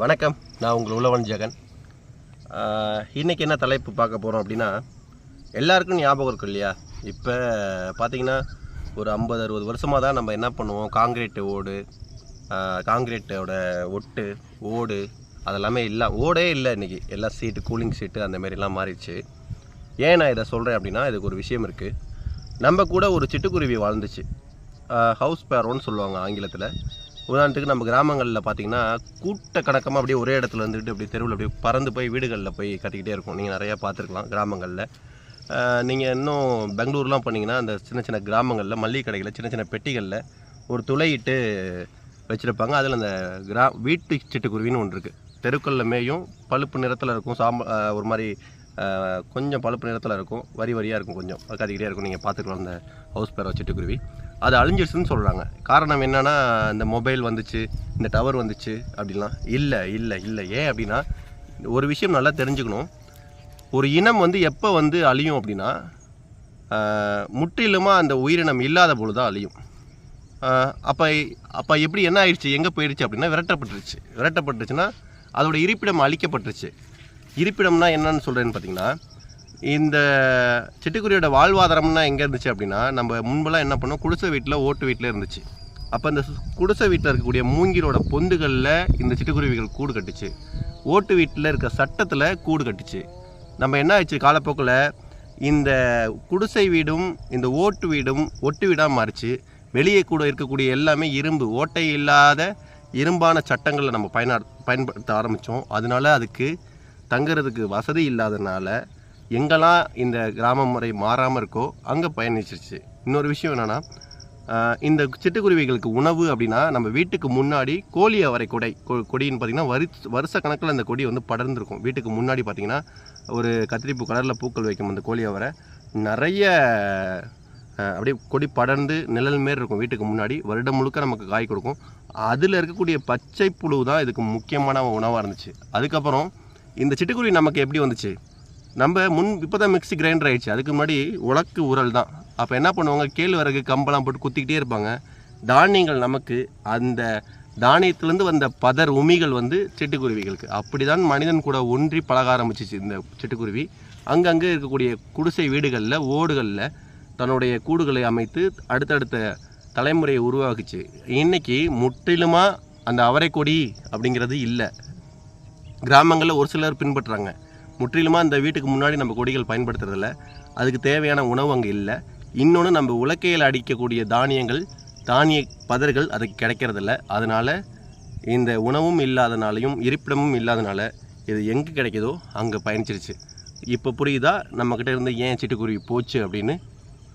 வணக்கம். நான் உங்கள் உழவன் ஜெகன். இன்றைக்கி என்ன தலைப்பு பார்க்க போகிறோம் அப்படின்னா எல்லாருக்கும் ஞாபகம் இருக்கும் இல்லையா? இப்போ பார்த்தீங்கன்னா ஒரு ஐம்பது அறுபது வருஷமாக தான் நம்ம என்ன பண்ணுவோம்? காங்கிரீட் ஓடு காங்கிரீட்டோட ஒட்டு ஓடு அதெல்லாமே இல்லை ஓடே இல்லை இன்றைக்கி எல்லா சீட்டு கூலிங் சீட்டு அந்த மாதிரிலாம் மாறிடுச்சு. ஏன் நான் இதை சொல்கிறேன் அப்படின்னா இதுக்கு ஒரு விஷயம் இருக்குது நம்ம கூட ஒரு சிட்டுக்குருவி வாழ்ந்துச்சு. ஹவுஸ் பேரோன்னு சொல்லுவாங்க ஆங்கிலத்தில். உதாரணத்துக்கு நம்ம கிராமங்களில் பார்த்தீங்கன்னா கூட்ட கணக்கமாக அப்படியே ஒரே இடத்துல இருந்துட்டு அப்படியே தெருவில் அப்படியே பறந்து போய் வீடுகளில் போய் கட்டிக்கிட்டே இருக்கும். நீங்கள் நிறையா பார்த்துருக்கலாம் கிராமங்களில். நீங்கள் இன்னும் பெங்களூர்லாம் போனீங்கன்னா அந்த சின்ன சின்ன கிராமங்களில் மல்லிகை கடைகளில் சின்ன சின்ன பெட்டிகளில் ஒரு துளையிட்டு வச்சுருப்பாங்க. அதில் அந்த கிரா வீட்டு சிட்டுக்குருவின்னு ஒன்று இருக்குது தெருக்களில் மேயும் பழுப்பு நிறத்தில் இருக்கும். சாம்ப ஒரு மாதிரி கொஞ்சம் பழுப்பு நிறத்தில் இருக்கும். வரி வரியாக இருக்கும் கொஞ்சம். அது கத்திக்கிட்டே இருக்கும். நீங்கள் பார்த்துக்கலாம் அந்த ஹவுஸ் பேரை சிட்டுக்குருவி. அது அழிஞ்சிருச்சுன்னு சொல்கிறாங்க காரணம் என்னென்னா இந்த மொபைல் வந்துச்சு இந்த டவர் வந்துச்சு அப்படிலாம் இல்லை இல்லை இல்லை. ஏன் அப்படின்னா ஒரு விஷயம் நல்லா தெரிஞ்சுக்கணும். ஒரு இனம் வந்து எப்போ வந்து அழியும் அப்படின்னா முற்றிலுமாக அந்த உயிரினம் இல்லாத பொழுது தான் அழியும். அப்போ அப்போ எப்படி என்ன ஆயிடுச்சு? எங்கே போயிடுச்சு அப்படின்னா விரட்டப்பட்டுருச்சு. விரட்டப்பட்டுருச்சுன்னா அதோடய இருப்பிடம் அழிக்கப்பட்டுருச்சு. இருப்பிடம்னா என்னன்னு சொல்கிறேன்னு பார்த்தீங்கன்னா இந்த சிட்டுக்குருவியோட வாழ்வாதாரம்னா எங்கே இருந்துச்சு அப்படின்னா நம்ம முன்பெல்லாம் என்ன பண்ணோம்? குடிசை வீட்டில் ஓட்டு வீட்டில் இருந்துச்சு. அப்போ இந்த குடிசை வீட்டில் இருக்கக்கூடிய மூங்கிலோட பொந்துகளில் இந்த சிட்டுக்குருவிகள் கூடு கட்டுச்சு. ஓட்டு வீட்டில் இருக்க சட்டத்தில் கூடு கட்டுச்சு. நம்ம என்ன ஆச்சு காலப்போக்கில் இந்த குடிசை வீடும் இந்த ஓட்டு வீடும் ஒட்டு வீடாக மாறிச்சு. வெளியே கூட இருக்கக்கூடிய எல்லாமே இரும்பு ஓட்டை இல்லாத இரும்பான சட்டங்களை நம்ம பயனா பயன்படுத்த ஆரம்பித்தோம் அதனால அதுக்கு தங்குறதுக்கு வசதி இல்லாதனால எங்கெல்லாம் இந்த கிராம முறை மாறாமல் இருக்கோ அங்கே பயணிச்சிருச்சு. இன்னொரு விஷயம் என்னென்னா இந்த சிட்டுக்குருவிகளுக்கு உணவு அப்படின்னா நம்ம வீட்டுக்கு முன்னாடி கோழி அவரை கொடை கொ- கொடின்னு பார்த்திங்கன்னா வரி வருஷ கணக்கில் அந்த கொடி வந்து படர்ந்துருக்கும். வீட்டுக்கு முன்னாடி பார்த்திங்கன்னா ஒரு கத்திரிப்பூ கலரில் பூக்கள் வைக்கும் அந்த கோழி அவரை. நிறைய அப்படியே கொடி படர்ந்து நிழல் மாரி இருக்கும் வீட்டுக்கு முன்னாடி. வருடம் முழுக்க நமக்கு காய் கொடுக்கும். அதில் இருக்கக்கூடிய பச்சை புழு தான் இதுக்கு முக்கியமான உணவாக இருந்துச்சு. அதுக்கப்புறம் இந்த சிட்டுக்குருவி நமக்கு எப்படி வந்துச்சு? நம்ம முன் இப்போ தான் மிக்ஸி கிரைண்டர் ஆயிடுச்சு. அதுக்கு முன்னாடி உலக்கு உரல் தான். அப்போ என்ன பண்ணுவாங்க? கேழ்வரகு கம்பெல்லாம் போட்டு குத்திக்கிட்டே இருப்பாங்க. தானியங்கள் நமக்கு அந்த தானியத்திலேருந்து வந்த பதர் உமிகள் வந்து சிட்டுக்குருவிகளுக்கு. அப்படி தான் மனிதன் கூட ஒன்றி பழக ஆரம்பிச்சிச்சு இந்த சிட்டுக்குருவி. அங்கங்கே இருக்கக்கூடிய குடிசை வீடுகளில் ஓடுகளில் தன்னுடைய கூடுகளை அமைத்து அடுத்தடுத்த தலைமுறையை உருவாக்குச்சு. இன்னைக்கு முற்றிலுமாக அந்த அவரைக்கொடி அப்படிங்கிறது இல்லை. கிராமங்களில் ஒரு சிலர் பின்பற்றுறாங்க முற்றிலுமாக இந்த வீட்டுக்கு முன்னாடி நம்ம கொடிகள் பயன்படுத்துறதில்ல. அதுக்கு தேவையான உணவு அங்கே இல்லை. இன்னொன்று நம்ம உலக்கையில் அடிக்கக்கூடிய தானியங்கள் தானிய பதர்கள் அதுக்கு கிடைக்கிறதில்ல. அதனால் இந்த உணவும் இல்லாதனாலையும் இருப்பிடமும் இல்லாதனால இது எங்கே கிடைக்குதோ அங்கே பயணிச்சிருச்சு. இப்போ புரியுதா? நம்மக்கிட்ட இருந்து ஏன் சிட்டுக்குருவி போச்சு அப்படின்னு